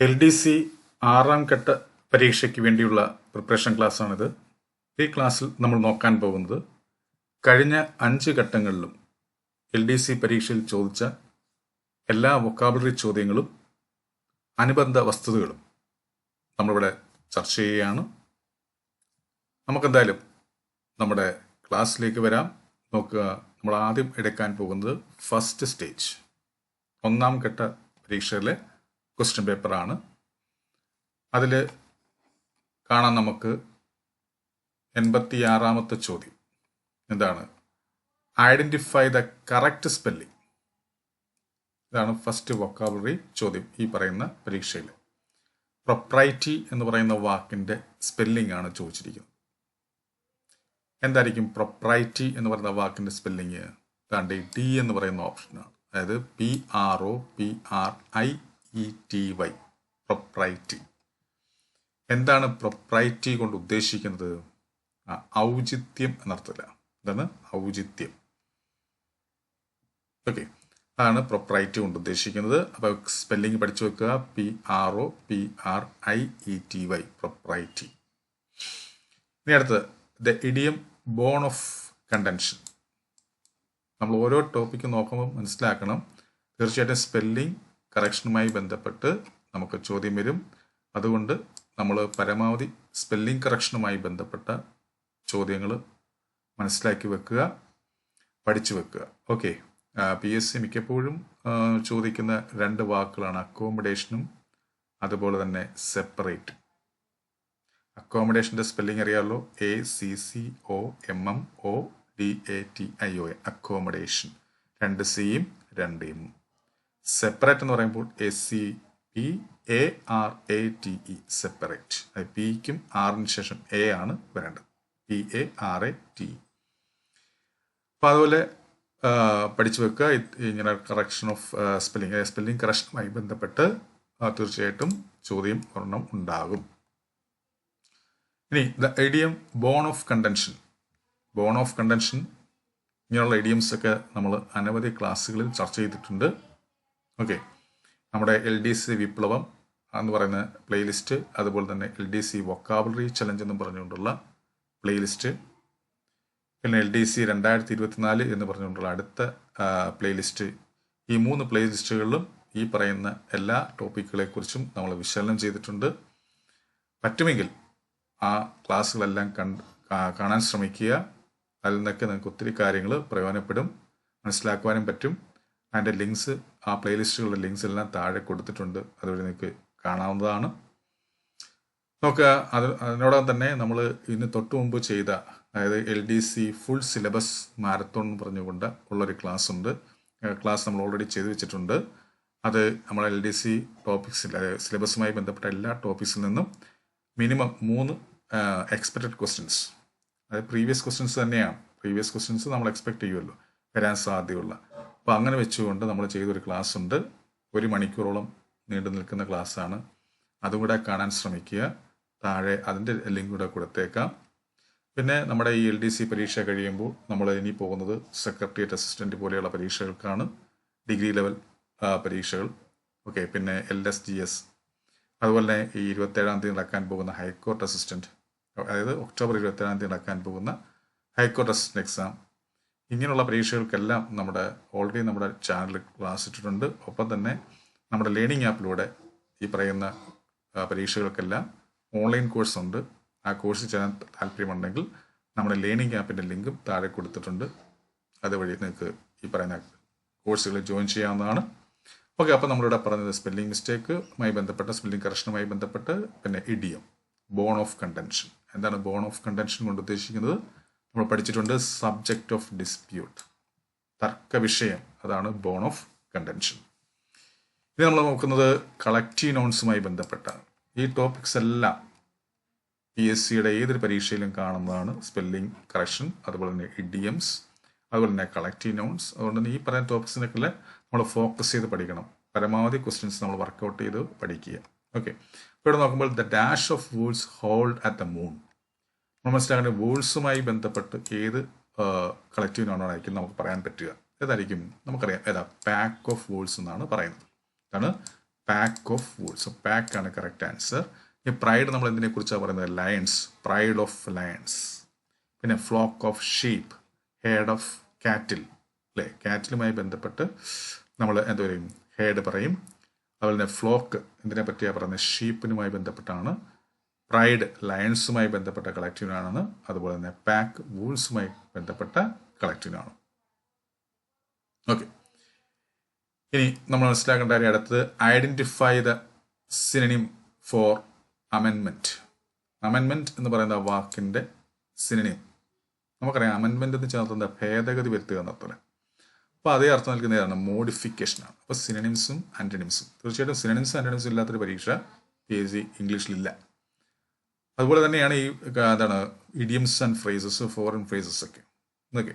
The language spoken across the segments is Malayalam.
എൽ ഡി സി ആറാം ഘട്ട പരീക്ഷയ്ക്ക് വേണ്ടിയുള്ള പ്രിപ്പറേഷൻ ക്ലാസ്സാണിത് ഈ ക്ലാസ്സിൽ നമ്മൾ നോക്കാൻ പോകുന്നത് കഴിഞ്ഞ അഞ്ച് ഘട്ടങ്ങളിലും എൽ ഡി സി പരീക്ഷയിൽ ചോദിച്ച എല്ലാ വൊക്കാബുലറി ചോദ്യങ്ങളും അനുബന്ധ വസ്തുതകളും നമ്മളിവിടെ ചർച്ച ചെയ്യുകയാണ്. നമുക്കെന്തായാലും നമ്മുടെ ക്ലാസ്സിലേക്ക് വരാം. നോക്കുക നമ്മൾ ആദ്യം എടുക്കാൻ പോകുന്നത് ഫസ്റ്റ് സ്റ്റേജ് ഒന്നാം ഘട്ട പരീക്ഷയിലെ ക്വസ്റ്റ്യൻ പേപ്പറാണ് അതിൽ കാണാൻ നമുക്ക് എൺപത്തിയാറാമത്തെ ചോദ്യം. എന്താണ്? ഐഡന്റിഫൈ ദ കറക്റ്റ് സ്പെല്ലിംഗ് ഇതാണ് ഫസ്റ്റ് വൊക്കാബുലറി ചോദ്യം ഈ പറയുന്ന പരീക്ഷയിൽ പ്രൊപ്രൈറ്റി എന്ന് പറയുന്ന വാക്കിന്റെ സ്പെല്ലിംഗ് ആണ് ചോദിച്ചിരിക്കുന്നത്. എന്തായിരിക്കും പ്രൊപ്രൈറ്റി എന്ന് പറയുന്ന വാക്കിന്റെ സ്പെല്ലിങ് താണ്ട് ഡി എന്ന് പറയുന്ന ഓപ്ഷനാണ് അതായത് P R O P R I E T Y propriety എന്താണ് പ്രൊപ്രൈറ്റി കൊണ്ട് ഉദ്ദേശിക്കുന്നത്? ഔചിത്യം എന്നർത്ഥമില്ല എന്താണ് ഔചിത്യം. ഓക്കെ അതാണ് പ്രൊപ്രൈറ്റി കൊണ്ട് ഉദ്ദേശിക്കുന്നത്. അപ്പോൾ സ്പെല്ലിംഗ് പഠിച്ചു വെക്കുക. P R O P R I E T Y propriety ഇനി അടുത്തത്. The idiom bone of contention നമ്മൾ ഓരോ ടോപ്പിക്കും നോക്കുമ്പോൾ മനസ്സിലാക്കണം. തീർച്ചയായിട്ടും സ്പെല്ലിംഗ് കറക്ഷനുമായി ബന്ധപ്പെട്ട് നമുക്ക് ചോദ്യം വരും. അതുകൊണ്ട് നമ്മൾ പരമാവധി സ്പെല്ലിംഗ് കറക്ഷനുമായി ബന്ധപ്പെട്ട ചോദ്യങ്ങൾ മനസ്സിലാക്കി വെക്കുക പഠിച്ചു വെക്കുക. ഓക്കെ പി എസ് സി മിക്കപ്പോഴും ചോദിക്കുന്ന രണ്ട് വാക്കുകളാണ് അക്കോമഡേഷനും അതുപോലെ തന്നെ സെപ്പറേറ്റ് അക്കോമഡേഷന്റെ സ്പെല്ലിംഗ് അറിയാമല്ലോ A C C O M M O D A T I O A accommodation രണ്ട് സിയും രണ്ട് എമ്മും സെപ്പറേറ്റ് എന്ന് പറയുമ്പോൾ S C P A R A T E separate പിക്കും ആറിന് ശേഷം എ ആണ് വരേണ്ടത്. P A R A T അപ്പോൾ അതുപോലെ പഠിച്ചു വെക്കുക. ഇങ്ങനെ കറക്ഷൻ ഓഫ് സ്പെല്ലിംഗ് സ്പെല്ലിംഗ് കറക്ഷനുമായി ബന്ധപ്പെട്ട് തീർച്ചയായിട്ടും ചോദ്യം ഒരെണ്ണം ഉണ്ടാകും. ഇനി the idiom bone of contention bone of contention ഇങ്ങനെയുള്ള ഐഡിയംസ് ഒക്കെ നമ്മൾ അനവധി ക്ലാസ്സുകളിൽ ചർച്ച ചെയ്തിട്ടുണ്ട്. ഓക്കെ. നമ്മുടെ എൽ ഡി സി വിപ്ലവം എന്ന് പറയുന്ന പ്ലേലിസ്റ്റ് അതുപോലെ തന്നെ L D C vocabulary challenge എന്ന് പറഞ്ഞുകൊണ്ടുള്ള പ്ലേലിസ്റ്റ് പിന്നെ എൽ ഡി സി രണ്ടായിരത്തി ഇരുപത്തിനാല് എന്ന് പറഞ്ഞുകൊണ്ടുള്ള അടുത്ത പ്ലേലിസ്റ്റ്. ഈ മൂന്ന് പ്ലേലിസ്റ്റുകളിലും ഈ പറയുന്ന എല്ലാ ടോപ്പിക്കുകളെക്കുറിച്ചും നമ്മൾ വിശകലനം ചെയ്തിട്ടുണ്ട്. പറ്റുമെങ്കിൽ ആ ക്ലാസ്സുകളെല്ലാം കണ്ട് കാണാൻ ശ്രമിക്കുക. അതിൽ നിന്നൊക്കെ നിങ്ങൾക്ക് ഒത്തിരി കാര്യങ്ങൾ പ്രയോജനപ്പെടും മനസ്സിലാക്കുവാനും പറ്റും. അതിന്റെ ലിങ്ക്സ് ആ പ്ലേലിസ്റ്റുകളുടെ ലിങ്ക്സ് എല്ലാം താഴെ കൊടുത്തിട്ടുണ്ട്. അതുവഴി നിങ്ങൾക്ക് കാണാവുന്നതാണ്. നോക്കുക അത് അതിനോടകം തന്നെ നമ്മൾ ഇന്ന് തൊട്ട് മുമ്പ് ചെയ്ത അതായത് L D C full syllabus marathon എന്ന് പറഞ്ഞുകൊണ്ട് ഉള്ളൊരു ക്ലാസ് ഉണ്ട് ക്ലാസ് നമ്മൾ ഓൾറെഡി ചെയ്തു വെച്ചിട്ടുണ്ട്. അത് നമ്മൾ എൽ ഡി സി ടോപ്പിക്സിൽ അതായത് സിലബസുമായി ബന്ധപ്പെട്ട എല്ലാ ടോപ്പിക്സിൽ നിന്നും മിനിമം മൂന്ന് എക്സ്പെക്റ്റഡ് ക്വസ്റ്റ്യൻസ് അതായത് പ്രീവിയസ് ക്വസ്റ്റ്യൻസ് തന്നെയാണ്. പ്രീവിയസ് ക്വസ്റ്റ്യൻസ് നമ്മൾ എക്സ്പെക്ട് ചെയ്യുമല്ലോ. വരാൻ സാധ്യതയുള്ള. അപ്പോൾ അങ്ങനെ വെച്ചുകൊണ്ട് നമ്മൾ ചെയ്തൊരു ക്ലാസ് ഉണ്ട് ഒരു മണിക്കൂറോളം നീണ്ടു നിൽക്കുന്ന ക്ലാസ്സാണ്. അതും കൂടെ കാണാൻ ശ്രമിക്കുക. താഴെ അതിന്റെ ലിങ്ക് കൂടെ കൊടുത്തേക്കാം. പിന്നെ നമ്മുടെ ഈ എൽ ഡി സി പരീക്ഷ കഴിയുമ്പോൾ നമ്മൾ ഇനി പോകുന്നത് സെക്രട്ടേറിയറ്റ് അസിസ്റ്റന്റ് പോലെയുള്ള പരീക്ഷകൾക്കാണ്. ഡിഗ്രി ലെവൽ പരീക്ഷകൾ. ഓക്കെ പിന്നെ എൽ എസ് ജി എസ്. അതുപോലെ തന്നെ ഈ ഇരുപത്തേഴാം തീയതി നടക്കാൻ പോകുന്ന ഹൈക്കോർട്ട് അസിസ്റ്റന്റ് അതായത് ഒക്ടോബർ ഇരുപത്തേഴാം തീയതി നടക്കാൻ പോകുന്ന ഹൈക്കോർട്ട് അസിസ്റ്റന്റ് എക്സാം. ഇങ്ങനെയുള്ള പരീക്ഷകൾക്കെല്ലാം നമ്മുടെ ഓൾറെഡി നമ്മുടെ ചാനൽ ക്ലാസ് ഇട്ടിട്ടുണ്ട് ഒപ്പം തന്നെ നമ്മുടെ ലേണിംഗ് ആപ്പിലൂടെ ഈ പറയുന്ന പരീക്ഷകൾക്കെല്ലാം ഓൺലൈൻ കോഴ്സ് ഉണ്ട്. ആ കോഴ്സ് ചെയ്യാൻ താല്പര്യമുണ്ടെങ്കിൽ നമ്മുടെ ലേണിംഗ് ആപ്പിന്റെ ലിങ്കും താഴെ കൊടുത്തിട്ടുണ്ട്. അതുവഴി നിങ്ങൾക്ക് ഈ പറയുന്ന കോഴ്സുകൾ ജോയിൻ ചെയ്യാവുന്നതാണ്. ഓക്കെ അപ്പോൾ നമ്മളിവിടെ പറഞ്ഞത് സ്പെല്ലിംഗ് മിസ്റ്റേക്കുമായി ബന്ധപ്പെട്ട സ്പെല്ലിംഗ് കറക്ഷനുമായി ബന്ധപ്പെട്ട് പിന്നെ ഇഡിയം ബോൺ ഓഫ് കണ്ടൻഷൻ എന്താണ് ബോൺ ഓഫ് കണ്ടൻഷൻ കൊണ്ട് ഉദ്ദേശിക്കുന്നത്? നമ്മൾ പഠിച്ചിട്ടുണ്ട് സബ്ജക്റ്റ് ഓഫ് ഡിസ്പ്യൂട്ട് തർക്ക വിഷയം അതാണ് ബോൺ ഓഫ് കണ്ടൻഷൻ ഇത് നമ്മൾ നോക്കുന്നത് കളക്റ്റീവ് നോൺസുമായി ബന്ധപ്പെട്ട ഈ ടോപ്പിക്സ് എല്ലാം പി എസ് സിയുടെ ഏതൊരു പരീക്ഷയിലും കാണുന്നതാണ് സ്പെല്ലിംഗ് കറക്ഷൻ അതുപോലെ തന്നെ ഇഡിയംസ് അതുപോലെ തന്നെ കളക്റ്റീവ് നോൺസ് അതുകൊണ്ട് തന്നെ ഈ പറയുന്ന ടോപ്പിക്സിനൊക്കെ നമ്മൾ ഫോക്കസ് ചെയ്ത് പഠിക്കണം. പരമാവധി ക്വസ്റ്റ്യൻസ് നമ്മൾ വർക്കൗട്ട് ചെയ്ത് പഠിക്കുക. ഓക്കെ ഇവിടെ നോക്കുമ്പോൾ the dash of wools hold at the moon നമ്മൾ വൂൾസുമായി ബന്ധപ്പെട്ട് ഏത് കളക്റ്റീവ് നോണായിരിക്കും നമുക്ക് പറയാൻ പറ്റുക. ഏതായിരിക്കും? നമുക്കറിയാം. ഏതാ? പാക്ക് ഓഫ് വൂൾസ് എന്നാണ് പറയുന്നത്. അതാണ് പാക്ക് ഓഫ് വൂൾസ് പാക്ക് ആണ് കറക്റ്റ് ആൻസർ ഈ പ്രൈഡ് നമ്മൾ എന്തിനെ കുറിച്ചാണ് പറയുന്നത്? ലയൺസ് പ്രൈഡ് ഓഫ് ലയൺസ് പിന്നെ flock of sheep head of cattle അല്ലേ? കാറ്റിലുമായി ബന്ധപ്പെട്ട് നമ്മൾ എന്താ പറയും? ഹെഡ് പറയും. അതുപോലെ തന്നെ ഫ്ലോക്ക് എന്തിനെ പറ്റിയാണ് പറയുന്നത്? ഷീപ്പിനുമായി ബന്ധപ്പെട്ടാണ് പ്രൈഡ് ലയൺസുമായി ബന്ധപ്പെട്ട കളക്റ്റീവാണെന്ന് അതുപോലെ തന്നെ പാക്ക് വൂൾസുമായി ബന്ധപ്പെട്ട കളക്റ്റീവാണ് ഓക്കെ ഇനി നമ്മൾ മനസ്സിലാക്കേണ്ട കാര്യം അടുത്തത് ഐഡന്റിഫൈ ദ സിനിം ഫോർ അമെൻമെന്റ് അമെൻമെന്റ് എന്ന് പറയുന്ന വാക്കിന്റെ സിനിം നമുക്കറിയാം അമെൻമെന്റ് എന്ന് ചേർത്ത് എന്താ? ഭേദഗതി വരുത്തുക എന്നർത്ഥം അപ്പോൾ അതേ അർത്ഥം നൽകുന്നതാണ് മോഡിഫിക്കേഷൻ ആണ്. അപ്പോൾ സിനണിംസും ആന്റണിംസും തീർച്ചയായിട്ടും സിനിംസും ആന്റണിംസും ഇല്ലാത്തൊരു പരീക്ഷ പി എസ് സി ഇംഗ്ലീഷിലില്ല അതുപോലെ തന്നെയാണ് ഈ എന്താണ് idioms and phrases foreign phrases ഒക്കെ. എന്നൊക്കെ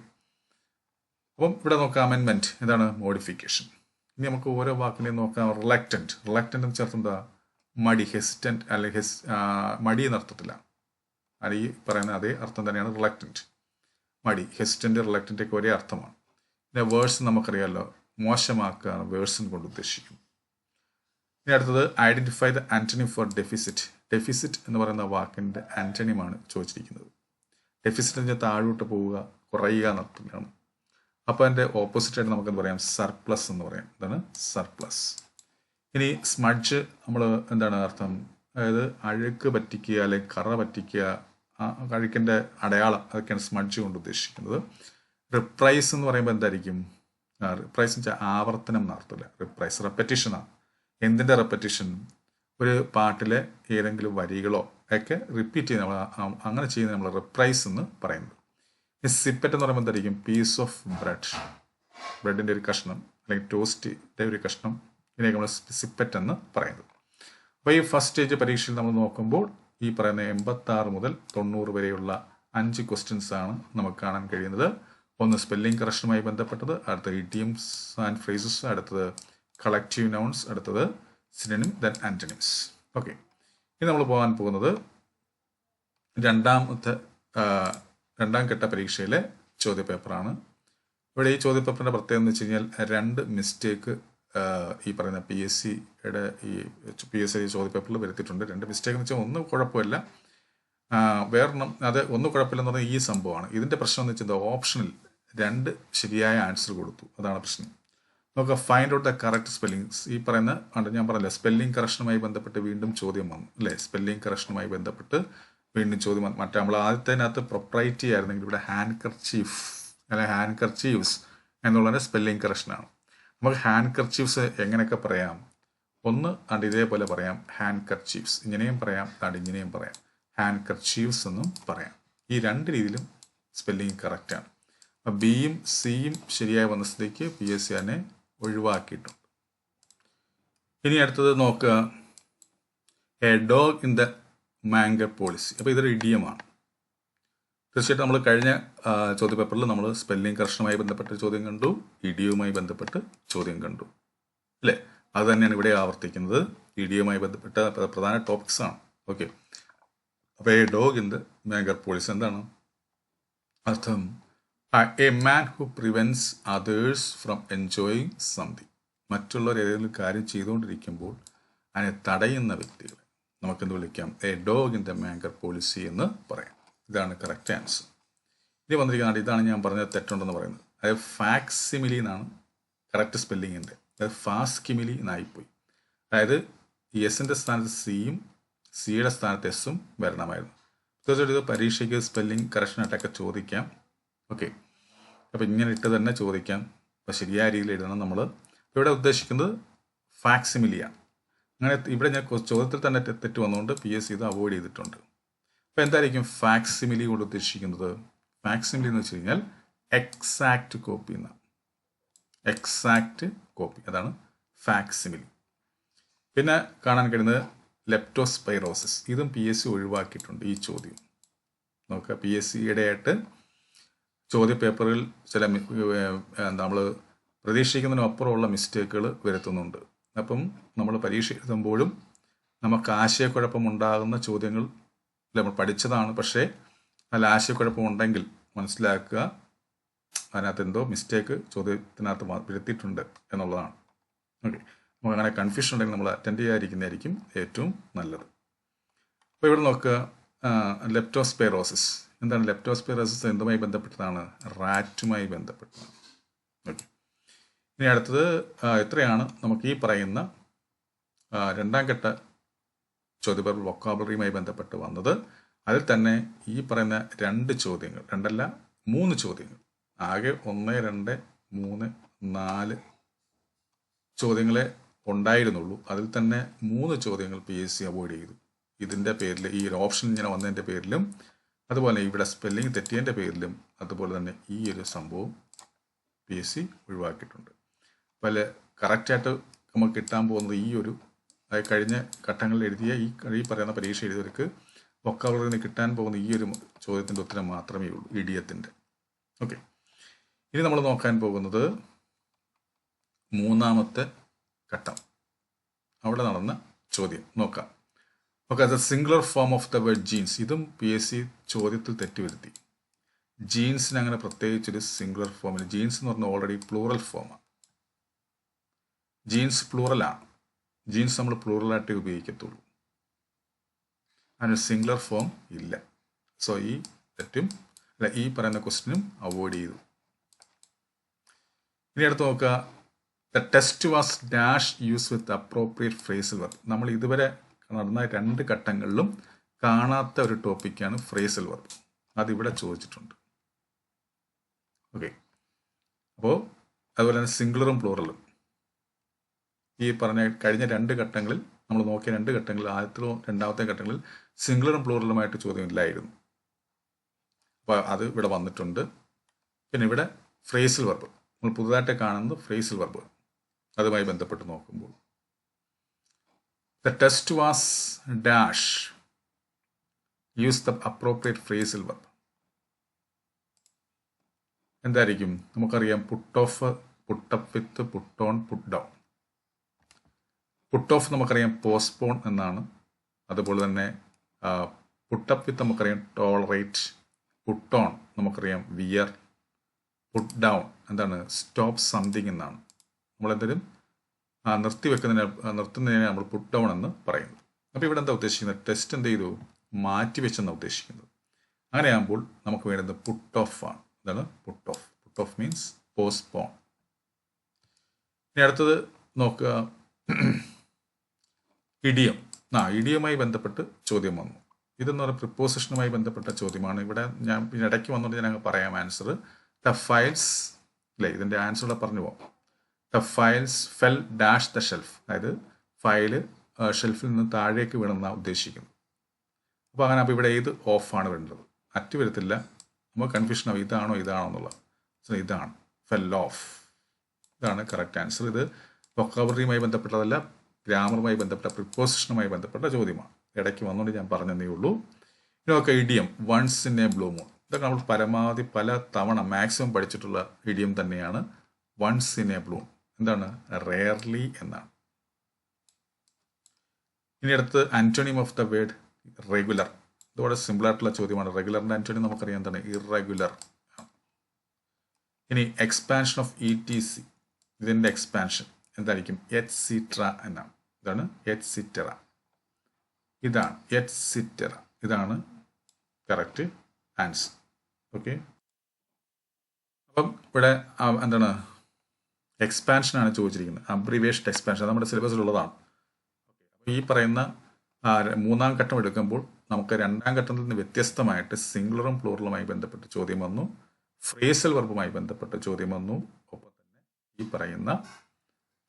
അപ്പം ഇവിടെ നോക്കാം അമെൻമെന്റ് എന്താണ് മോഡിഫിക്കേഷൻ ഇനി നമുക്ക് ഓരോ വാക്കിനെയും നോക്കാം റിലക്റ്റന്റ് റിലക്റ്റന്റ് എന്ന് ചേർത്ത് എന്താ? മടി ഹെസിറ്റന്റ് അല്ലെങ്കിൽ ഹെസ് മടി എന്ന അർത്ഥത്തില്ല ഈ പറയുന്ന അതേ അർത്ഥം തന്നെയാണ് റിലക്റ്റന്റ് മടി ഹെസിറ്റന്റ് റിലക്റ്റന്റ് ഒക്കെ ഒരേ അർത്ഥമാണ്. പിന്നെ വേഴ്സ് നമുക്കറിയാമല്ലോ മോശമാക്കുകയാണ് വേഴ്സിന് കൊണ്ട് ഉദ്ദേശിക്കും ഇനി അടുത്തത് identify the antonym for deficit deficit എന്ന് പറയുന്ന വാക്കിന്റെ ആന്റണിയുമാണ് ചോദിച്ചിരിക്കുന്നത്. ഡെഫിസിറ്റ് എന്ന് താഴോട്ട് പോവുക കുറയുക എന്നർത്ഥത്തിലാണ് അപ്പോൾ അതിന്റെ ഓപ്പോസിറ്റായിട്ട് നമുക്കെന്ന് നമുക്ക് പറയാം? സർപ്ലസ് എന്ന് പറയാം. എന്താണ്? സർപ്ലസ് ഇനി സ്മഡ്ജ് നമ്മൾ എന്താണ് അർത്ഥം? അതായത് അഴുക്ക് പറ്റിക്കുക അല്ലെങ്കിൽ കറ പറ്റിക്കുക അഴുക്കിന്റെ അടയാളം അതൊക്കെയാണ് സ്മഡ്ജ് കൊണ്ട് ഉദ്ദേശിക്കുന്നത്. റിപ്രൈസ് എന്ന് പറയുമ്പോൾ എന്തായിരിക്കും? റിപ്രൈസ് എന്ന് വെച്ചാൽ ആവർത്തനം എന്നർത്ഥമില്ല റിപ്രൈസ് റെപ്പറ്റീഷനാണ് എന്തിന്റെ റെപ്പറ്റീഷൻ ഒരു പാട്ടിലെ ഏതെങ്കിലും വരികളോ ഒക്കെ റിപ്പീറ്റ് ചെയ്യുന്ന നമ്മൾ അങ്ങനെ ചെയ്യുന്ന നമ്മൾ റിപ്രൈസ് എന്ന് പറയുന്നത്. സിപ്പറ്റ് എന്ന് പറയുമ്പോൾ എന്തായിരിക്കും? പീസ് ഓഫ് ബ്രെഡ് ബ്രെഡിന്റെ ഒരു കഷ്ണം അല്ലെങ്കിൽ ടോസ്റ്റിന്റെ ഒരു കഷ്ണം ഇതിനെയൊക്കെ നമ്മൾ സിപ്പറ്റ് എന്ന് പറയുന്നത്. അപ്പോൾ ഈ ഫസ്റ്റ് സ്റ്റേജ് പരീക്ഷയിൽ നമ്മൾ നോക്കുമ്പോൾ ഈ പറയുന്ന എൺപത്താറ് മുതൽ തൊണ്ണൂറ് വരെയുള്ള അഞ്ച് ക്വസ്റ്റ്യൻസ് ആണ് നമുക്ക് കാണാൻ കഴിയുന്നത്. ഒന്ന് സ്പെല്ലിംഗ് കറക്ഷനുമായി ബന്ധപ്പെട്ടത് അടുത്തത് ഇഡിയംസ് ആൻഡ് ഫ്രേസസ് അടുത്തത് കളക്റ്റീവ് നൗൺസ് അടുത്തത് സിനിം ദെൻ ആന്റണിംസ് ഓക്കെ ഇനി നമ്മൾ പോകാൻ പോകുന്നത് രണ്ടാമത്തെ രണ്ടാം ഘട്ട പരീക്ഷയിലെ ചോദ്യപേപ്പറാണ്. ഇവിടെ ഈ ചോദ്യപേപ്പറിന്റെ പ്രത്യേകത എന്ന് വെച്ച് കഴിഞ്ഞാൽ രണ്ട് മിസ്റ്റേക്ക് ഈ പറയുന്ന പി എസ് സിയുടെ ഈ പി എസ് സി ചോദ്യപേപ്പറിൽ വരുത്തിയിട്ടുണ്ട്. രണ്ട് മിസ്റ്റേക്ക് എന്ന് വെച്ചാൽ ഒന്ന് കുഴപ്പമില്ല. വേറൊന്നും അത് ഒന്ന് കുഴപ്പമില്ലെന്ന് പറഞ്ഞാൽ ഈ സംഭവമാണ്. ഇതിന്റെ പ്രശ്നം എന്ന് വെച്ചാൽ ഓപ്ഷനിൽ രണ്ട് ശരിയായ ആൻസർ കൊടുത്തു. അതാണ് പ്രശ്നം. നമുക്ക് find out the correct spellings ഈ പറയുന്ന ഉണ്ട് ഞാൻ പറഞ്ഞില്ല സ്പെല്ലിംഗ് കറക്ഷനുമായി ബന്ധപ്പെട്ട് വീണ്ടും ചോദ്യം വന്നു അല്ലേ? സ്പെല്ലിംഗ് കറക്ഷനുമായി ബന്ധപ്പെട്ട് വീണ്ടും ചോദ്യം വന്നു. മറ്റേ നമ്മൾ ആദ്യത്തേനകത്ത് പ്രൊപ്രൈറ്റി ആയിരുന്നെങ്കിൽ ഇവിടെ ഹാൻഡ് കർച്ചീഫ് അല്ലെ ഹാൻഡ് കർച്ചീവ്സ് എന്നുള്ളതിന്റെ സ്പെല്ലിംഗ് കറക്ഷനാണ് നമുക്ക് ഹാൻഡ് കർച്ചീവ്സ് എങ്ങനെയൊക്കെ പറയാം? ഒന്ന് അണ്ട് ഇതേപോലെ പറയാം ഹാൻഡ് കർച്ചീവ്സ് ഇങ്ങനെയും പറയാം അണ്ട് ഇങ്ങനെയും പറയാം. ഹാൻഡ് കർച്ചീവ്സ് എന്നും പറയാം. ഈ രണ്ട് രീതിയിലും സ്പെല്ലിംഗ് കറക്റ്റാണ് ബിയും സിയും ശരിയായി വന്ന സ്ഥിതിക്ക് പി എസ് സി അതിനെ ഒഴിവാക്കിയിട്ടുണ്ട്. ഇനി അടുത്തത് നോക്കുക. A dog in the manger policy അപ്പോൾ ഇതൊരു ഇഡിയമാണ്. തീർച്ചയായിട്ടും നമ്മൾ കഴിഞ്ഞ ചോദ്യപേപ്പറിൽ നമ്മൾ സ്പെല്ലിംഗ് കർഷണവുമായി ബന്ധപ്പെട്ട ചോദ്യം കണ്ടു. ഇഡിയുമായി ബന്ധപ്പെട്ട് ചോദ്യം കണ്ടു. അല്ലേ? അത് തന്നെയാണ് ഇവിടെ ആവർത്തിക്കുന്നത്. ഇഡിയുമായി ബന്ധപ്പെട്ട പ്രധാന ടോപ്പിക്സ് ആണ്. ഓക്കെ അപ്പോൾ a dog in the manger policy എന്താണ്? അർത്ഥം a man who prevents others from enjoying something മറ്റുള്ളവർ ഏതെങ്കിലും കാര്യം ചെയ്തുകൊണ്ടിരിക്കുമ്പോൾ അതിനെ തടയുന്ന വ്യക്തികളെ നമുക്കെന്ത് വിളിക്കാം? A dog in the manger policy എന്ന് പറയാം. ഇതാണ് കറക്റ്റ് ആൻസർ ഇനി വന്നിരിക്കുന്നത് ഇതാണ് ഞാൻ പറഞ്ഞത് തെറ്റുണ്ടെന്ന് പറയുന്നത്. അതായത് ഫാക്സിമിലി എന്നാണ്. കറക്റ്റ് സ്പെല്ലിങ്ങിന്റെ അതായത് ഫാസ്കിമിലി എന്നായിപ്പോയി. അതായത് എസിന്റെ സ്ഥാനത്ത് സിയും സിയുടെ സ്ഥാനത്ത് എസും വരണമായിരുന്നു. തീർച്ചയായിട്ടും ഇത് പരീക്ഷയ്ക്ക് സ്പെല്ലിംഗ് കറക്ഷനായിട്ടൊക്കെ ചോദിക്കാം. ഓക്കെ അപ്പോൾ ഇങ്ങനെ ഇട്ട് തന്നെ ചോദിക്കാം. അപ്പോൾ ശരിയായ രീതിയിൽ എഴുതണം നമ്മൾ ഇവിടെ ഉദ്ദേശിക്കുന്നത് ഫാക്സിമിലിയാണ് അങ്ങനെ ഇവിടെ ഞാൻ ചോദ്യത്തിൽ തന്നെ തെറ്റ് വന്നുകൊണ്ട് പി എസ് ഇത് അവോയ്ഡ് ചെയ്തിട്ടുണ്ട്. അപ്പോൾ എന്തായിരിക്കും ഫാക്സിമിലി കൊണ്ട് ഉദ്ദേശിക്കുന്നത്? ഫാക്സിമിലി എന്ന് വെച്ച് കഴിഞ്ഞാൽ എക്സാക്റ്റ് കോപ്പി എന്നാണ്. Exact copy. അതാണ് ഫാക്സിമിലി. പിന്നെ കാണാൻ കഴിയുന്നത് ലെപ്റ്റോസ്പൈറോസിസ്. ഇതും പി എസ് സി ഒഴിവാക്കിയിട്ടുണ്ട് ഈ ചോദ്യം. നോക്കുക. പി എസ് സി ആയിട്ട് ചോദ്യ പേപ്പറിൽ ചില നമ്മൾ പ്രതീക്ഷിക്കുന്നതിനപ്പുറമുള്ള മിസ്റ്റേക്കുകൾ വരുത്തുന്നുണ്ട്. അപ്പം നമ്മൾ പരീക്ഷ എഴുതുമ്പോഴും നമുക്ക് ആശയക്കുഴപ്പമുണ്ടാകുന്ന ചോദ്യങ്ങൾ നമ്മൾ പഠിച്ചതാണ്. പക്ഷേ അതിൽ ആശയക്കുഴപ്പമുണ്ടെങ്കിൽ മനസ്സിലാക്കുക അതിനകത്ത് എന്തോ മിസ്റ്റേക്ക് ചോദ്യത്തിനകത്ത് വരുത്തിയിട്ടുണ്ട് എന്നുള്ളതാണ്. ഓക്കെ. നമുക്ക് അങ്ങനെ കൺഫ്യൂഷൻ ഉണ്ടെങ്കിൽ നമ്മൾ അറ്റൻഡ് ചെയ്യാതിരിക്കുന്നതായിരിക്കും ഏറ്റവും നല്ലത്. അപ്പോൾ ഇവിടെ നോക്കുക ലെപ്റ്റോസ്പെറോസിസ് എന്താണ് ലെപ്റ്റോസ്പെറോസിസ് എന്തുമായി ബന്ധപ്പെട്ടതാണ്? റാറ്റുമായി ബന്ധപ്പെട്ടതാണ്. ഓക്കെ ഇനി അടുത്തത് എത്രയാണ്? നമുക്ക് ഈ പറയുന്ന രണ്ടാം ഘട്ട ചോദ്യപേപ്പർ വൊക്കാബുലറിയുമായി ബന്ധപ്പെട്ട് വന്നത്. അതിൽ തന്നെ ഈ പറയുന്ന രണ്ട് ചോദ്യങ്ങൾ രണ്ടല്ല മൂന്ന് ചോദ്യങ്ങൾ. ആകെ ഒന്ന് രണ്ട് മൂന്ന് നാല് ചോദ്യങ്ങളെ ഉണ്ടായിരുന്നുള്ളൂ. അതിൽ തന്നെ മൂന്ന് ചോദ്യങ്ങൾ പി എസ് സി അവോയ്ഡ് ചെയ്തു. ഇതിന്റെ പേരിൽ ഈ ഒരു ഓപ്ഷൻ ഇങ്ങനെ വന്നതിന്റെ പേരിലും അതുപോലെ ഇവിടെ സ്പെല്ലിംഗ് തെറ്റിയതിന്റെ പേരിലും അതുപോലെ തന്നെ ഈ ഒരു സംഭവം പി എസ് സി ഒഴിവാക്കിയിട്ടുണ്ട്. പല കറക്റ്റായിട്ട് നമുക്ക് കിട്ടാൻ പോകുന്നത് ഈ ഒരു കഴിഞ്ഞ ഘട്ടങ്ങളിൽ എഴുതിയ ഈ ഈ പറയുന്ന പരീക്ഷ എഴുതിയവർക്ക് വൊക്കാബുലറിന് കിട്ടാൻ പോകുന്ന ഈ ഒരു ചോദ്യത്തിന്റെ ഉത്തരം മാത്രമേ ഉള്ളൂ ഇഡിയത്തിന്റെ ഓക്കെ ഇനി നമ്മൾ നോക്കാൻ പോകുന്നത് മൂന്നാമത്തെ ഘട്ടം. അവിടെ നടന്ന ചോദ്യം. നോക്കാം. ഓക്കെ അത് singular form of the word jeans ഇതും പി എസ് സി ചോദ്യത്തിൽ തെറ്റുവരുത്തി. ജീൻസിന് അങ്ങനെ പ്രത്യേകിച്ചൊരു സിംഗുലർ ഫോമിൽ ജീൻസ് എന്ന് പറഞ്ഞാൽ ഓൾറെഡി പ്ലൂറൽ ഫോമാണ് ജീൻസ് പ്ലൂറലാണ് ജീൻസ് നമ്മൾ പ്ലൂറലായിട്ടേ ഉപയോഗിക്കത്തുള്ളൂ. അതിന് സിംഗുലർ ഫോം ഇല്ല. സോ ഈ തെറ്റും അല്ല ഈ പറയുന്ന ക്വസ്റ്റിനും അവോയ്ഡ് ചെയ്തു. ഇനി അടുത്ത് നോക്കുക. The test was dash use with appropriate phrasal verb നമ്മൾ ഇതുവരെ നടന്ന രണ്ട് ഘട്ടങ്ങളിലും കാണാത്ത ഒരു ടോപ്പിക്കാണ് ഫ്രേസൽ വർക്ക്. അതിവിടെ ചോദിച്ചിട്ടുണ്ട്. ഓക്കെ അപ്പോൾ അതുപോലെ തന്നെ സിംഗുലറും പ്ലൂറലും. ഈ പറഞ്ഞ കഴിഞ്ഞ രണ്ട് ഘട്ടങ്ങളിൽ നമ്മൾ നോക്കിയ രണ്ട് ഘട്ടങ്ങളിൽ ആദ്യത്തിലോ രണ്ടാമത്തെ ഘട്ടങ്ങളിൽ പ്ലൂറലുമായിട്ട് ചോദ്യം ഇല്ലായിരുന്നു അപ്പോൾ അത് ഇവിടെ വന്നിട്ടുണ്ട്. പിന്നെ ഇവിടെ ഫ്രേസൽ വർബ് നമ്മൾ പുതുതായിട്ട് കാണുന്നത് ഫ്രേസൽ വർബ് അതുമായി ബന്ധപ്പെട്ട് നോക്കുമ്പോൾ. ദ test was dash. Use the appropriate phrasal verb. എന്തായിരിക്കും? നമുക്കറിയാം put off put up with put on put down put off നമുക്കറിയാം പോസ്റ്റ്പോൺ എന്നാണ്. അതുപോലെ തന്നെ പുട്ടപ്പ് വിത്ത് നമുക്കറിയാം ടോളറേറ്റ് പുട്ട് ഓൺ നമുക്കറിയാം വിയർ പുട്ട് ഡൗൺ എന്താണ്? സ്റ്റോപ്പ് സംതിങ് എന്നാണ്. നമ്മളെന്തെങ്കിലും നിർത്തി വെക്കുന്നതിനെ നിർത്തുന്നതിനെ നമ്മൾ പുട്ട് ഡൗൺ എന്ന് പറയുന്നു. അപ്പോൾ ഇവിടെ എന്താ ഉദ്ദേശിക്കുന്നത്? ടെസ്റ്റ് എന്ത് ചെയ്തു? മാറ്റി വെച്ചെന്നാണ് ഉദ്ദേശിക്കുന്നത്. അങ്ങനെയാകുമ്പോൾ നമുക്ക് വേണ്ടത് പുട്ട് ഓഫ് ആണ്. എന്താണ് put off put off means postpone ഇനി അടുത്തത് നോക്കുക. ഇഡിയം ആ ഇഡിയവുമായി ബന്ധപ്പെട്ട് ചോദ്യം വന്നു. ഇതെന്ന് പറയുന്ന പ്രിപ്പോസിഷനുമായി ബന്ധപ്പെട്ട ചോദ്യമാണ്. ഇവിടെ ഞാൻ ഇടയ്ക്ക് വന്നുകൊണ്ട് ഞാൻ പറയാം ആൻസർ ദ ഫയൽസ് അല്ലേ ഇതിന്റെ ആൻസർ ഇവിടെ പറഞ്ഞു പോകാം. The files fell dash the shelf അതായത് ഫയൽ ഷെൽഫിൽ നിന്ന് താഴേക്ക് വീണമെന്നാണ് ഉദ്ദേശിക്കുന്നത് അപ്പോൾ അങ്ങനെ അപ്പോൾ ഇവിടെ ഏത് ഓഫാണ് വേണ്ടത് അറ്റ് വരത്തില്ല. നമുക്ക് കൺഫ്യൂഷൻ ആവും. ഇതാണോ ഇതാണോ എന്നുള്ളത്. സോ ഇതാണ്. ഫെൽ ഓഫ് ഇതാണ് കറക്റ്റ് ആൻസർ ഇത് വൊക്കാബറിയുമായി ബന്ധപ്പെട്ടതല്ല ഗ്രാമറുമായി ബന്ധപ്പെട്ട പ്രിപ്പോസിഷനുമായി ബന്ധപ്പെട്ട ചോദ്യമാണ്. ഇടയ്ക്ക് വന്നുകൊണ്ട് ഞാൻ പറഞ്ഞതേ ഉള്ളൂ. ഇതൊക്കെ idiom once in a blue moon ഇതൊക്കെ നമ്മൾ പരമാവധി പല തവണ മാക്സിമം പഠിച്ചിട്ടുള്ള ഇഡിയം തന്നെയാണ്. വൺസ് ഇൻ എ ബ്ലൂ എന്താണ്? റെയർലി എന്നാണ്. ഇനി അടുത്ത് antonym of the word regular ഇതോടെ സിമ്പിൾ ആയിട്ടുള്ള ചോദ്യമാണ്. റെഗുലറിന്റെ ആന്റോണിയം നമുക്കറിയാം എന്താണ്? ഇറഗുലർ ഇനി expansion of E T C ഇതിന്റെ എക്സ്പാൻഷൻ എന്തായിരിക്കും? എച്ച് സിട്ര എന്നാണ്. ഇതാണ് എച്ച് സിറ്ററ ഇതാണ് എച്ച് സിറ്ററ ഇതാണ് കറക്റ്റ് ആൻസർ ഓക്കെ അപ്പം ഇവിടെ എന്താണ്? എക്സ്പാൻഷൻ ആണ് ചോദിച്ചിരിക്കുന്നത്. അബ്രിവേഷൻ എക്സ്പാൻഷൻ നമ്മുടെ സിലബസിലുള്ളതാണ് ഈ പറയുന്ന മൂന്നാം ഘട്ടം എടുക്കുമ്പോൾ നമുക്ക് രണ്ടാം ഘട്ടത്തിൽ നിന്ന് വ്യത്യസ്തമായിട്ട് സിംഗുലറും പ്ലൂറലുമായി ബന്ധപ്പെട്ട് ചോദ്യം വന്നു. ഫ്രേസൽ വർബുമായി ബന്ധപ്പെട്ട ചോദ്യം വന്നു. ഒപ്പം തന്നെ ഈ പറയുന്ന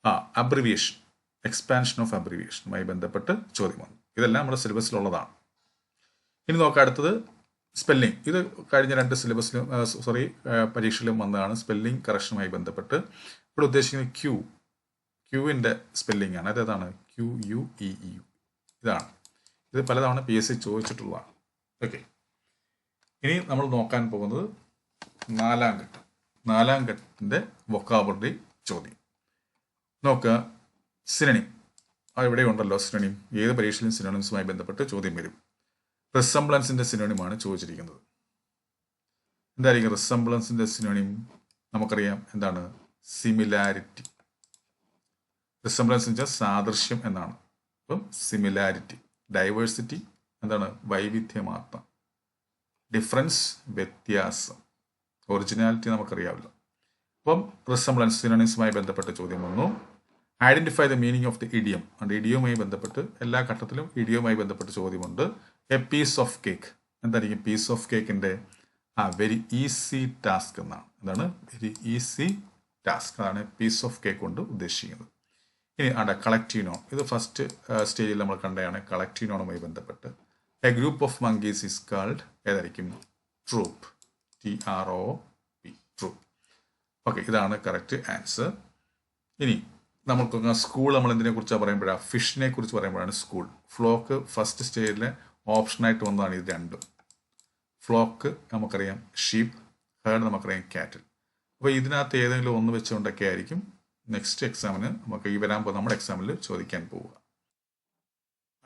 ആ അബ്രിവിയേഷൻ എക്സ്പാൻഷൻ ഓഫ് അബ്രിവിയേഷനുമായി ബന്ധപ്പെട്ട് ചോദ്യം വന്നു. ഇതെല്ലാം നമ്മുടെ സിലബസിലുള്ളതാണ് ഇനി നോക്കാം അടുത്തത്. സ്പെല്ലിംഗ് ഇത് കഴിഞ്ഞ രണ്ട് സിലബസിലും സോറി പരീക്ഷയിലും വന്നതാണ്. സ്പെല്ലിംഗ് കറക്ഷനുമായി ബന്ധപ്പെട്ട് ഇവിടെ ഉദ്ദേശിക്കുന്നത് ക്യു ക്യൂവിന്റെ സ്പെല്ലിംഗ് ആണ്. അതേതാണ്? ക്യു യു ഇ യു ഇതാണ്. ഇത് പലതവണ പി എസ് സി ചോദിച്ചിട്ടുള്ളതാണ്. ഓക്കെ ഇനി നമ്മൾ നോക്കാൻ പോകുന്നത് നാലാം ഘട്ടം. നാലാം ഘട്ടത്തിന്റെ വൊക്കാബുലറി ചോദ്യം. നോക്കുക സിനണിം ആ ഇവിടെ ഉണ്ടല്ലോ സിനണിം ഏത് പരീക്ഷയിലും സിനോണിംസുമായി ബന്ധപ്പെട്ട് ചോദ്യം വരും. റിസംബ്ലൻസിന്റെ സിനോണിമാണ് ചോദിച്ചിരിക്കുന്നത്. എന്തായിരിക്കും റിസംബ്ലൻസിന്റെ സിനോണിം നമുക്കറിയാം. എന്താണ്? സിമിലാരിറ്റി റിസംബ്ലൻസ് വെച്ചാൽ സാദൃശ്യം എന്നാണ്. അപ്പം സിമിലാരിറ്റി ഡൈവേഴ്സിറ്റി എന്താണ്? വൈവിധ്യമാത്രം ഡിഫറൻസ് വ്യത്യാസം. ഒറിജിനാലിറ്റി നമുക്കറിയാവില്ല അപ്പം റിസംബ്ലൻസ് സിനോണിംസുമായി ബന്ധപ്പെട്ട ചോദ്യം വന്നു. Identify the meaning of the idiom അത് ഇഡിയവുമായി ബന്ധപ്പെട്ട് എല്ലാ ഘട്ടത്തിലും ഇഡിയവുമായി ബന്ധപ്പെട്ട ചോദ്യമുണ്ട്. എ പീസ് ഓഫ് കേക്ക് എന്തായിരിക്കും? പീസ് ഓഫ് കേക്കിന്റെ ആ വെരി ഈസി ടാസ്ക് എന്നാണ്. എന്താണ്? വെരി ഈസി ടാസ്ക് അതാണ് പീസ് ഓഫ് കേക്ക് കൊണ്ട് ഉദ്ദേശിക്കുന്നത്. ഇനി ആണ്ട കളക്റ്റീവ് നോൺ ഇത് ഫസ്റ്റ് സ്റ്റേജിൽ നമ്മൾ കണ്ടതാണ് കളക്റ്റീവ് നോണുമായി ബന്ധപ്പെട്ട്. A group of monkeys is called ഏതായിരിക്കും? Troop T R O P troop okay ഇതാണ് കറക്റ്റ് ആൻസർ ഇനി നമുക്ക് സ്കൂൾ നമ്മൾ എന്തിനെ കുറിച്ചാണ് പറയുമ്പോഴാണ് ഫിഷിനെ കുറിച്ച് പറയുമ്പോഴാണ് സ്കൂൾ ഫ്ലോക്ക് ഫസ്റ്റ് സ്റ്റേജിലെ ഓപ്ഷനായിട്ട് വന്നതാണ് ഇത് രണ്ടും. ഫ്ലോക്ക് നമുക്കറിയാം ഷീപ്പ് ഹേർഡ് നമുക്കറിയാം കാറ്റിൽ അപ്പോൾ ഇതിനകത്ത് ഏതെങ്കിലും ഒന്ന് വെച്ചുകൊണ്ടൊക്കെ ആയിരിക്കും നെക്സ്റ്റ് എക്സാമിന് നമുക്ക് ഈ വരാൻ പോകുന്ന നമ്മുടെ എക്സാമിൽ ചോദിക്കാൻ പോവുക.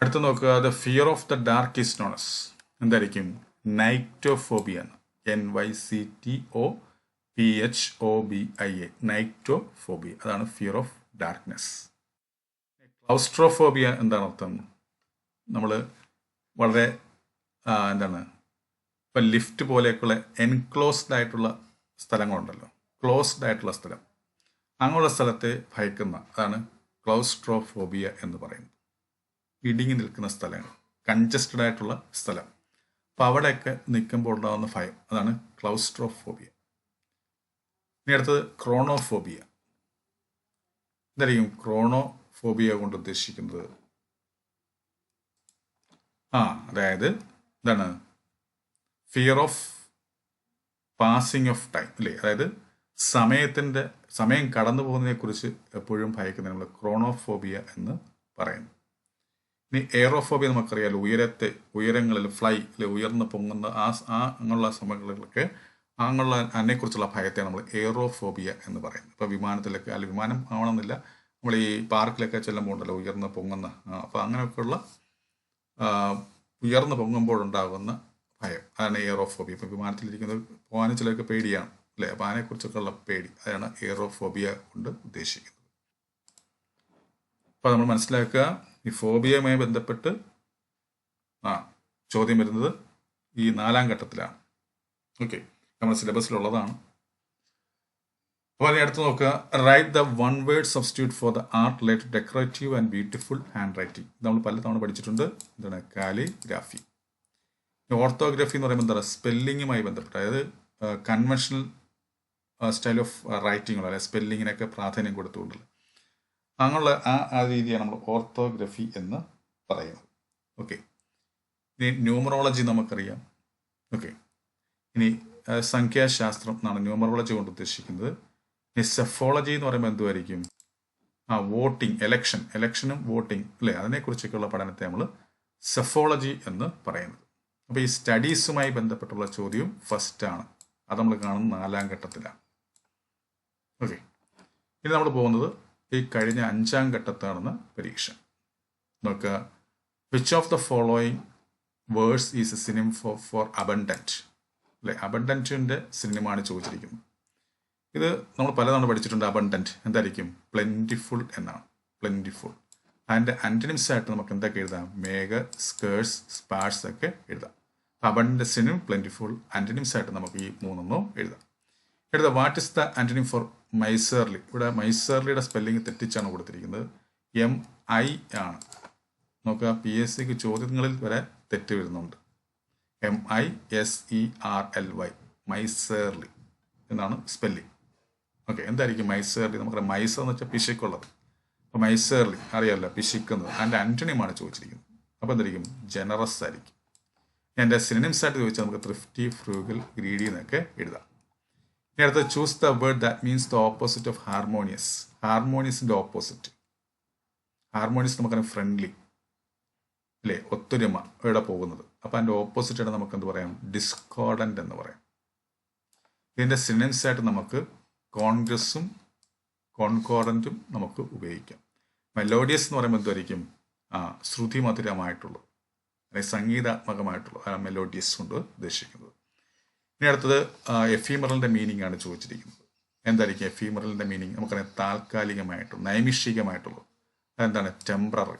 അടുത്ത് നോക്കുക the fear of the dark is known as എന്തായിരിക്കും? Nyctophobia N Y C T O P H O B I A nyctophobia അതാണ് ഫിയർ ഓഫ് ഡാർക്ക്നെസ് ക്ലൗസ്ട്രോഫോബിയ എന്താണ് അർത്ഥം? നമ്മൾ വളരെ എന്താണ്? ഇപ്പം ലിഫ്റ്റ് പോലെയൊക്കെയുള്ള എൻക്ലോസ്ഡ് ആയിട്ടുള്ള സ്ഥലങ്ങളുണ്ടല്ലോ. ക്ലോസ്ഡ് ആയിട്ടുള്ള സ്ഥലം. അങ്ങനെയുള്ള സ്ഥലത്തെ ഭയക്കുന്ന അതാണ് ക്ലൗസ്ട്രോഫോബിയ എന്ന് പറയുന്നത്. ഇടുങ്ങി നിൽക്കുന്ന സ്ഥലങ്ങൾ കൺജസ്റ്റഡ് ആയിട്ടുള്ള സ്ഥലം. അപ്പം അവിടെയൊക്കെ നിൽക്കുമ്പോൾ ഉണ്ടാകുന്ന ഭയം അതാണ് ക്ലൗസ്ട്രോഫോബിയ. ഇനി അടുത്തത് ക്രോണോഫോബിയ. എന്തായിരിക്കും ക്രോണോഫോബിയ കൊണ്ട് ഉദ്ദേശിക്കുന്നത്. ആ അതായത് എന്താണ്? Fear of passing of time അല്ലേ അതായത് സമയത്തിന്റെ സമയം കടന്നു പോകുന്നതിനെക്കുറിച്ച് എപ്പോഴും ഭയക്കുന്ന നമ്മൾ ക്രോണോഫോബിയ എന്ന് പറയുന്നു. ഇനി എയറോഫോബിയ നമുക്കറിയാലോ ഉയരത്തെ ഉയരങ്ങളിൽ ഫ്ലൈ അല്ലെ ഉയർന്ന് പൊങ്ങുന്ന ആ ആ അങ്ങനെയുള്ള സമയങ്ങളിലൊക്കെ അങ്ങനെയുള്ള അതിനെക്കുറിച്ചുള്ള ഭയത്തെ നമ്മൾ എയറോഫോബിയ എന്ന് പറയുന്നത് ഇപ്പോൾ വിമാനത്തിലൊക്കെ അല്ലെങ്കിൽ വിമാനം ആവണമെന്നില്ല നമ്മൾ ഈ പാർക്കിലൊക്കെ ചെല്ലുമ്പോൾ ഉണ്ടല്ലോ ഉയർന്ന് പൊങ്ങുന്ന അപ്പോൾ അങ്ങനെയൊക്കെയുള്ള ഉയർന്ന് പൊങ്ങുമ്പോഴുണ്ടാകുന്ന ഭയം. അതാണ് എയറോഫോബിയ. ഇപ്പോൾ വിമാനത്തിലിരിക്കുന്നത് പോകാനും ചിലർക്ക് പേടിയാണ്. അല്ലേ അപ്പോൾ ആനയെക്കുറിച്ചൊക്കെയുള്ള പേടി. അതാണ് എയറോഫോബിയ കൊണ്ട് ഉദ്ദേശിക്കുന്നത്. അപ്പോൾ നമ്മൾ മനസ്സിലാക്കുക ഈ ഫോബിയയുമായി ബന്ധപ്പെട്ട് ആ ചോദ്യം വരുന്നത് ഈ നാലാം ഘട്ടത്തിലാണ്. ഓക്കെ നമ്മുടെ സിലബസിലുള്ളതാണ്. അപ്പോൾ അതിന് അടുത്ത് നോക്കുക write the one word substitute for the art related decorative and beautiful handwriting നമ്മൾ പല തവണ പഠിച്ചിട്ടുണ്ട്. എന്താണ്? കാലിഗ്രാഫി. ഓർത്തോഗ്രാഫി എന്ന് പറയുമ്പോൾ എന്താ സ്പെല്ലിങ്ങുമായി ബന്ധപ്പെട്ട്. അതായത് കൺവെൻഷണൽ സ്റ്റൈൽ ഓഫ് റൈറ്റിംഗ് അല്ലെ സ്പെല്ലിങ്ങിനൊക്കെ പ്രാധാന്യം കൊടുത്തുകൊണ്ടുള്ള. അങ്ങനെയുള്ള ആ ആ രീതിയാണ് നമ്മൾ ഓർത്തോഗ്രഫി എന്ന് പറയുന്നത്. ഓക്കെ ഇനി ന്യൂമറോളജി നമുക്കറിയാം. ഓക്കെ ഇനി സംഖ്യാശാസ്ത്രം എന്നാണ് ന്യൂമറോളജി കൊണ്ട് ഉദ്ദേശിക്കുന്നത്. ഇനി സെഫോളജി എന്ന് പറയുമ്പോൾ എന്തുമായിരിക്കും ആ വോട്ടിംഗ് എലക്ഷൻ എലക്ഷനും വോട്ടിംഗ് അല്ലേ? അതിനെക്കുറിച്ചൊക്കെയുള്ള പഠനത്തെ നമ്മൾ സെഫോളജി എന്ന് പറയുന്നത്. അപ്പോൾ ഈ സ്റ്റഡീസുമായി ബന്ധപ്പെട്ടുള്ള ചോദ്യവും ഫസ്റ്റാണ് അത് നമ്മൾ കാണുന്ന നാലാം ഘട്ടത്തിലാണ്. ഓക്കെ. ഇനി നമ്മൾ പോകുന്നത് ഈ കഴിഞ്ഞ അഞ്ചാം ഘട്ടത്താണെന്ന പരീക്ഷ. നോക്കുക. Which of the following words is a synonym for for abundant അല്ലെ? അബണ്ടന്റിന്റെ സിനിമയാണ് ചോദിച്ചിരിക്കുന്നത്. ഇത് നമ്മൾ പലതവണ പഠിച്ചിട്ടുണ്ട് അബണ്ടന്റ് എന്തായിരിക്കും? പ്ലെന്റിഫുൾ എന്നാണ്. പ്ലെന്റിഫുൾ അതിന്റെ അന്റനിംസ് ആയിട്ട് നമുക്ക് എന്തൊക്കെ എഴുതാം? മേഘ സ്കേഴ്സ് സ്പാഴ്സ് ഒക്കെ എഴുതാം. അബണ്ടൻസിനും പ്ലെന്റിഫുൾ ആന്റനിംസ് ആയിട്ട് നമുക്ക് ഈ മൂന്നെണ്ണവും എഴുതാം. എഴുതാം what is the antonym for miserly ഇവിടെ മൈസേർലിയുടെ സ്പെല്ലിംഗ് തെറ്റിച്ചാണ് കൊടുത്തിരിക്കുന്നത്. എം ഐ ആണ്. നോക്കുക പി എസ് സിക്ക് ചോദ്യങ്ങളിൽ വരെ തെറ്റ് വരുന്നുണ്ട്. M I S E R L Y miserly എന്നാണ് സ്പെല്ലിംഗ് ഓക്കെ എന്തായിരിക്കും മൈസേർലി? നമുക്ക് മൈസ എന്ന് വെച്ചാൽ പിശുക്കുള്ളത് അപ്പോൾ മൈസേർലി അറിയാമല്ലോ പിശിക്കുന്നത് അതിന്റെ ആന്റണിയുമാണ് ചോദിച്ചിരിക്കുന്നത്. അപ്പോൾ എന്തായിരിക്കും? ജനറസ് ആയിരിക്കും. എന്റെ സിനിമസ് ആയിട്ട് ചോദിച്ചാൽ നമുക്ക് ത്രിഫ്റ്റി ഫ്രൂഗൽ ഗ്രീഡി എന്നൊക്കെ എഴുതാം. ഇനി അടുത്ത choose the word that means the opposite of harmonious ഹാർമോണിയസിന്റെ opposite harmonious നമുക്കറിയാം ഫ്രണ്ട്ലി അല്ലേ? ഒത്തൊരുമ ഇവിടെ പോകുന്നത്. അപ്പം അതിന്റെ ഓപ്പോസിറ്റ് ആയിട്ട് നമുക്ക് എന്ത് പറയാം? ഡിസ്കോർഡന്റ് എന്ന് പറയാം. ഇതിന്റെ സിനിമസ് ആയിട്ട് നമുക്ക് കോൺഗ്രസും കോൺകോർഡന്റും നമുക്ക് ഉപയോഗിക്കാം. മെലോഡിയസ് എന്ന് പറയുമ്പോൾ എന്തായിരിക്കും ശ്രുതി മധുരമായിട്ടുള്ളത് അല്ലെങ്കിൽ സംഗീതാത്മകമായിട്ടുള്ളത് അതാണ് മെലോഡിയസ് കൊണ്ട് ഉദ്ദേശിക്കുന്നത്. ഇനി അടുത്തത് എഫീമറലിന്റെ മീനിങ് ആണ് ചോദിച്ചിരിക്കുന്നത്. എന്തായിരിക്കും എഫീമറലിന്റെ മീനിങ് നമുക്കറിയാം താൽക്കാലികമായിട്ടും നൈമിഷികമായിട്ടുള്ളത്. അതെന്താണ്? ടെമ്പററി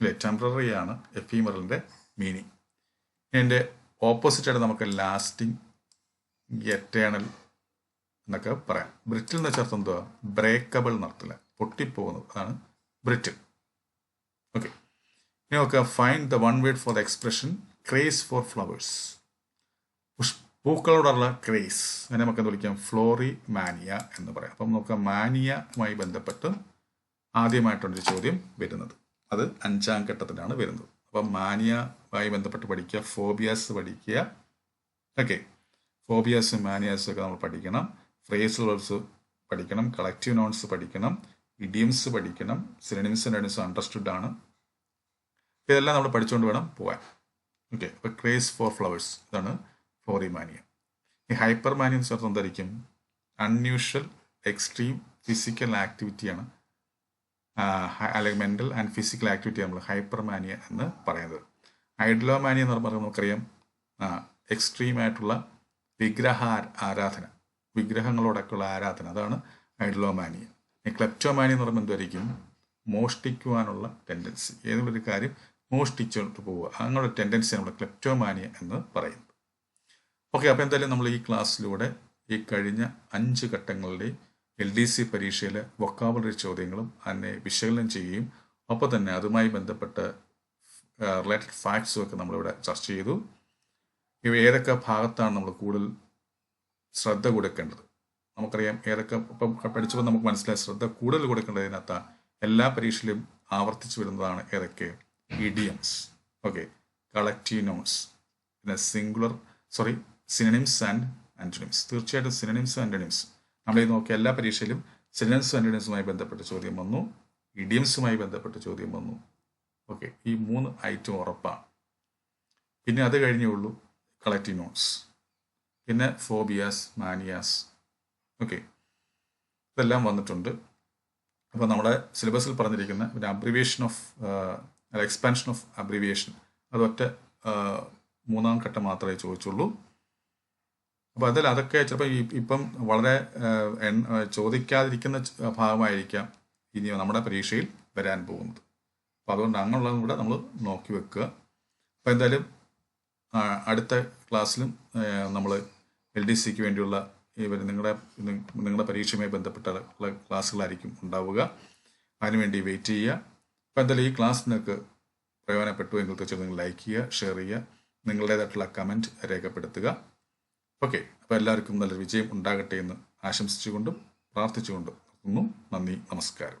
അല്ലേ? ടെമ്പററി ആണ് എഫീമറലിന്റെ മീനിങ് ഇതിന്റെ ഓപ്പോസിറ്റായിട്ട് നമുക്ക് ലാസ്റ്റിംഗ് എറ്റേണൽ എന്നൊക്കെ പറയാം. ബ്രിറ്റിൽ എന്ന് വെച്ചാൽ എന്തുവാ? ബ്രേക്കബിൾ നടത്തില്ല പൊട്ടിപ്പോകുന്നത്. അതാണ് ബ്രിറ്റിൽ ഓക്കെ ഇനി നോക്കുക find the one word for the expression craze for flowers പൂക്കളോടുള്ള craze. അതിനെ നമുക്ക് എന്ത് വിളിക്കാം? ഫ്ലോറി മാനിയ എന്ന് പറയാം. അപ്പം നമുക്ക് മാനിയയുമായി ബന്ധപ്പെട്ട് ആദ്യമായിട്ടൊരു ചോദ്യം വരുന്നത്. അത് അഞ്ചാം ഘട്ടത്തിലാണ് വരുന്നത്. അപ്പം മാനിയയുമായി ബന്ധപ്പെട്ട് പഠിക്കുക ഫോബിയാസ് പഠിക്കുക. ഓക്കെ ഫോബിയാസും മാനിയാസും ഒക്കെ നമ്മൾ പഠിക്കണം. ഫ്രേസ് വേർഡ്സ് പഠിക്കണം കളക്റ്റീവ് നോൺസ് പഠിക്കണം ഇഡിയംസ് പഠിക്കണം സിനിമിസ് ആൻഡ് അണ്ടർസ്റ്റുഡ് ആണ്. ഇതെല്ലാം നമ്മൾ പഠിച്ചുകൊണ്ട് വേണം പോകാൻ ഓക്കെ അപ്പോൾ ക്രേസ് ഫോർ ഫ്ലവേഴ്സ്. ഇതാണ് ഫ്ലോറിമാനിയ ഈ ഹൈപ്പർ മാനിയ എന്ന് ചേർത്ത് എന്തായിരിക്കും? അൺയൂഷ്വൽ എക്സ്ട്രീം ഫിസിക്കൽ ആക്ടിവിറ്റിയാണ് അല്ലെങ്കിൽ മെന്റൽ ആൻഡ് ഫിസിക്കൽ ആക്ടിവിറ്റി നമ്മൾ ഹൈപ്പർമാനിയ എന്ന് പറയുന്നത്. ഐഡ്ലോ മാനിയ എന്ന് പറയുമ്പോൾ നമുക്കറിയാം. എക്സ്ട്രീം ആയിട്ടുള്ള വിഗ്രഹ ആരാധന. വിഗ്രഹങ്ങളോടൊക്കെയുള്ള ആരാധന. അതാണ് ഐഡ്ലോമാനിയ ക്ലെപ്റ്റോമാനിയ എന്ന് പറയുമ്പോൾ എന്തായിരിക്കും? മോഷ്ടിക്കുവാനുള്ള ടെൻഡൻസി ഏതെങ്കിലും ഒരു കാര്യം മോഷ്ടിച്ചോട്ട് പോവുക. അങ്ങനെയുള്ള ടെൻഡൻസി നമ്മൾ ക്ലെപ്റ്റോമാനിയ എന്ന് പറയുന്നത്. ഓക്കെ അപ്പോൾ എന്തായാലും നമ്മൾ ഈ ക്ലാസ്സിലൂടെ ഈ കഴിഞ്ഞ അഞ്ച് ഘട്ടങ്ങളിലെ എൽ ഡി സി പരീക്ഷയിലെ വൊക്കാബുലറി ചോദ്യങ്ങളും അതിനെ വിശകലനം ചെയ്യുകയും ഒപ്പം തന്നെ അതുമായി ബന്ധപ്പെട്ട റിലേറ്റഡ് ഫാക്ട്സും ഒക്കെ നമ്മളിവിടെ ചർച്ച ചെയ്തു. ഇവ ഏതൊക്കെ ഭാഗത്താണ് നമ്മൾ കൂടുതൽ ശ്രദ്ധ കൊടുക്കേണ്ടത്? നമുക്കറിയാം ഏതൊക്കെ ഇപ്പം പഠിച്ചപ്പോൾ നമുക്ക് മനസ്സിലായി ശ്രദ്ധ കൂടുതൽ കൊടുക്കേണ്ടതിനകത്ത് എല്ലാ പരീക്ഷയിലും ആവർത്തിച്ചു വരുന്നതാണ് ഏതൊക്കെ? ഇഡിയംസ് ഓക്കെ കളക്റ്റീവ് നോട്ട്സ് പിന്നെ singular sorry synonyms and antonyms തീർച്ചയായിട്ടും സിനിമിംസ് ആന്റണിംസ് നമ്മൾ ഈ നോക്കിയ എല്ലാ പരീക്ഷയിലും സിനിമൻസും ആന്റണിംസുമായി ബന്ധപ്പെട്ട ചോദ്യം വന്നു. ഇഡിയംസുമായി ബന്ധപ്പെട്ട ചോദ്യം വന്നു. ഓക്കെ ഈ മൂന്ന് ഐറ്റം ഉറപ്പാണ്. പിന്നെ അത് കഴിഞ്ഞേ ഉള്ളൂ കളക്റ്റീവ് നോട്ട്സ് പിന്നെ ഫോബിയാസ് മാനിയാസ് ഓക്കെ ഇതെല്ലാം വന്നിട്ടുണ്ട്. അപ്പോൾ നമ്മുടെ സിലബസിൽ പറഞ്ഞിരിക്കുന്ന പിന്നെ abbreviation of expansion of abbreviation അതൊറ്റ മൂന്നാം ഘട്ടം മാത്രമേ ചോദിച്ചുള്ളൂ. അപ്പോൾ അതിൽ അതൊക്കെ ചിലപ്പോൾ ഇപ്പം വളരെ ചോദിക്കാതിരിക്കുന്ന ഭാഗമായിരിക്കാം ഇനി നമ്മുടെ പരീക്ഷയിൽ വരാൻ പോകുന്നത്. അപ്പോൾ അതുകൊണ്ട് അങ്ങനെയുള്ളതും കൂടെ നമ്മൾ നോക്കി വെക്കുക. അപ്പോൾ എന്തായാലും അടുത്ത ക്ലാസ്സിലും നമ്മൾ എൽ ഡി സിക്ക് വേണ്ടിയുള്ള ഇവർ നിങ്ങളുടെ നിങ്ങളുടെ പരീക്ഷയുമായി ബന്ധപ്പെട്ട ക്ലാസ്സുകളായിരിക്കും ഉണ്ടാവുക. അതിനുവേണ്ടി വെയിറ്റ് ചെയ്യുക. അപ്പോൾ എന്തായാലും ഈ ക്ലാസ് നിങ്ങൾക്ക് പ്രയോജനപ്പെട്ടു എങ്കിൽ തീർച്ചയായും നിങ്ങൾ ലൈക്ക് ചെയ്യുക ഷെയർ ചെയ്യുക നിങ്ങളുടേതായിട്ടുള്ള കമന്റ് രേഖപ്പെടുത്തുക. ഓക്കെ അപ്പോൾ എല്ലാവർക്കും നല്ലൊരു വിജയം ഉണ്ടാകട്ടെ എന്ന് ആശംസിച്ചുകൊണ്ടും പ്രാർത്ഥിച്ചുകൊണ്ടും നന്ദി നമസ്കാരം.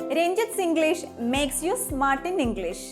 Ranjith English makes you smart in English